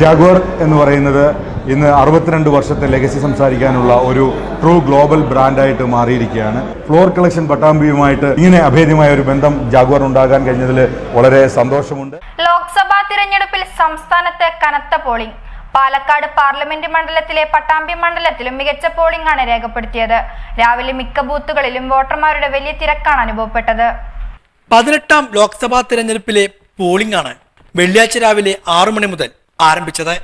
Jaguar എന്ന് പറയുന്നത് ഇന്ന് അറുപത്തിരണ്ട് വർഷത്തെ ലെഗസി സംസാരിക്കാനുള്ള ഒരു ട്രൂ ഗ്ലോബൽ ബ്രാൻഡായിട്ട് മാറിയിരിക്കുകയാണ്. ഫ്ലോർ കളക്ഷൻ പട്ടാമ്പിയുമായിട്ട് ഇങ്ങനെ അഭേദ്യമായ ഒരു ബന്ധം ജാഗ്വർ ഉണ്ടാകാൻ കഴിഞ്ഞതിൽ വളരെ സന്തോഷമുണ്ട്. ലോക്സഭാ തിരഞ്ഞെടുപ്പിൽ സംസ്ഥാനത്ത് കനത്ത പോളിംഗ് പാലക്കാട് പാർലമെന്റ് മണ്ഡലത്തിലെ പട്ടാമ്പി മണ്ഡലത്തിലും മികച്ച പോളിംഗ് ആണ് രേഖപ്പെടുത്തിയത്. രാവിലെ മിക്ക ബൂത്തുകളിലും വോട്ടർമാരുടെ വലിയ തിരക്കാണ് അനുഭവപ്പെട്ടത്. പതിനെട്ടാം ലോക്സഭാ തിരഞ്ഞെടുപ്പിലെ പോളിംഗ് ആണ് വെള്ളിയാഴ്ച രാവിലെ ആറു മണി മുതൽ ആരംഭിച്ചത്.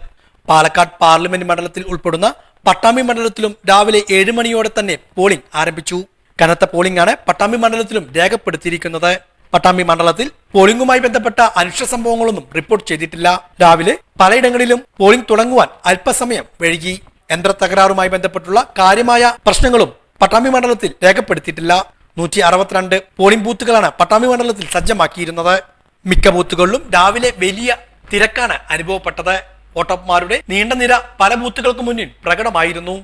പാലക്കാട് പാർലമെന്റ് മണ്ഡലത്തിൽ ഉൾപ്പെടുന്ന പട്ടാമ്പി മണ്ഡലത്തിലും രാവിലെ ഏഴ് മണിയോടെ തന്നെ പോളിംഗ് ആരംഭിച്ചു. കനത്ത പോളിംഗ് ആണ് പട്ടാമ്പി മണ്ഡലത്തിലും രേഖപ്പെടുത്തിയിരിക്കുന്നത്. പട്ടാമ്പി മണ്ഡലത്തിൽ പോളിംഗുമായി ബന്ധപ്പെട്ട അനിഷ്ട സംഭവങ്ങളൊന്നും റിപ്പോർട്ട് ചെയ്തിട്ടില്ല. രാവിലെ പലയിടങ്ങളിലും പോളിംഗ് തുടങ്ങുവാൻ അല്പസമയം വൈകി. യന്ത്ര തകരാറുമായി ബന്ധപ്പെട്ടുള്ള കാര്യമായ പ്രശ്നങ്ങളും പട്ടാമ്പി മണ്ഡലത്തിൽ രേഖപ്പെടുത്തിയിട്ടില്ല. നൂറ്റി അറുപത്തിരണ്ട് പോളിംഗ് ബൂത്തുകളാണ് പട്ടാമ്പി മണ്ഡലത്തിൽ സജ്ജമാക്കിയിരുന്നത്. മിക്ക ബൂത്തുകളിലും രാവിലെ വലിയ തിരക്കാണ് അനുഭവപ്പെട്ടത്. വോട്ടർമാരുടെ നീണ്ട നിര പല ബൂത്തുകൾക്ക് മുന്നിൽ പ്രകടമായിരുന്നു.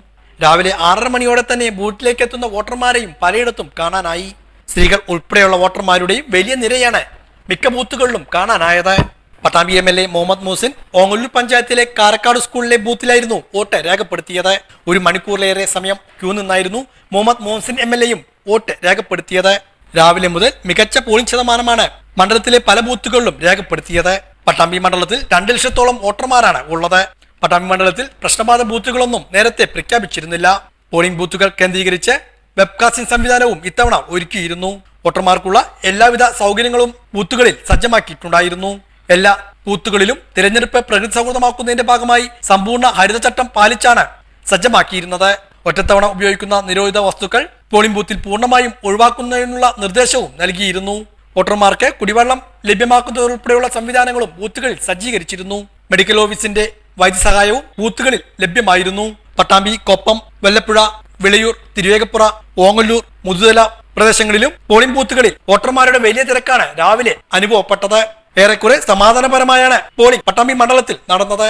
രാവിലെ ആറര മണിയോടെ തന്നെ ബൂത്തിലേക്ക് എത്തുന്ന വോട്ടർമാരെയും പലയിടത്തും കാണാനായി. സ്ത്രീകൾ ഉൾപ്പെടെയുള്ള വോട്ടർമാരുടെയും വലിയ നിരയാണ് മിക്ക ബൂത്തുകളിലും കാണാനായത്. Pattambi M L A Muhammad Muhsin Ongallur പഞ്ചായത്തിലെ കാരക്കാട് സ്കൂളിലെ ബൂത്തിലായിരുന്നു വോട്ട് രേഖപ്പെടുത്തിയത്. ഒരു മണിക്കൂറിലേറെ സമയം ക്യൂ നിന്നായിരുന്നു മുഹമ്മദ് മോഹൻസിൻ എം എൽ എയും വോട്ട് രേഖപ്പെടുത്തിയത്. രാവിലെ മുതൽ മികച്ച പോളിംഗ് ശതമാനമാണ് മണ്ഡലത്തിലെ പല ബൂത്തുകളിലും രേഖപ്പെടുത്തിയത്. പട്ടാമ്പി മണ്ഡലത്തിൽ രണ്ട് ലക്ഷത്തോളം വോട്ടർമാരാണ് ഉള്ളത്. പട്ടാമ്പി മണ്ഡലത്തിൽ പ്രശ്നബാധ ബൂത്തുകളൊന്നും നേരത്തെ പ്രഖ്യാപിച്ചിരുന്നില്ല. പോളിംഗ് ബൂത്തുകൾ കേന്ദ്രീകരിച്ച് വെബ്കാസ്റ്റിംഗ് സംവിധാനവും ഇത്തവണ ഒരുക്കിയിരുന്നു. വോട്ടർമാർക്കുള്ള എല്ലാവിധ സൗകര്യങ്ങളും ബൂത്തുകളിൽ സജ്ജമാക്കിയിട്ടുണ്ടായിരുന്നു. എല്ലാ ബൂത്തുകളിലും തിരഞ്ഞെടുപ്പ് പ്രകൃതി സൗഹൃദമാക്കുന്നതിന്റെ ഭാഗമായി സമ്പൂർണ ഹരിതചട്ടം പാലിച്ചാണ് സജ്ജമാക്കിയിരുന്നത്. ഒറ്റത്തവണ ഉപയോഗിക്കുന്ന നിരോധിത വസ്തുക്കൾ പോളിംഗ് ബൂത്തിൽ പൂർണമായും ഒഴിവാക്കുന്നതിനുള്ള നിർദ്ദേശവും നൽകിയിരുന്നു. വോട്ടർമാർക്ക് കുടിവെള്ളം ലഭ്യമാക്കുന്നതുൾപ്പെടെയുള്ള സംവിധാനങ്ങളും ബൂത്തുകളിൽ സജ്ജീകരിച്ചിരുന്നു. മെഡിക്കൽ ഓഫീസിന്റെ വൈദ്യസഹായവും ബൂത്തുകളിൽ ലഭ്യമായിരുന്നു. പട്ടാമ്പി കൊപ്പം വെല്ലപ്പുഴ വിളയൂർ തിരുവേഗപ്പുറ ഓങ്ങല്ലൂർ മുതുതല പ്രദേശങ്ങളിലും പോളിംഗ് ബൂത്തുകളിൽ വോട്ടർമാരുടെ വലിയ തിരക്കാണ് രാവിലെ അനുഭവപ്പെട്ടത്. ഏറെക്കുറെ സമാധാനപരമായാണ് പോളിംഗ് പട്ടാമ്പി മണ്ഡലത്തിൽ നടന്നത്.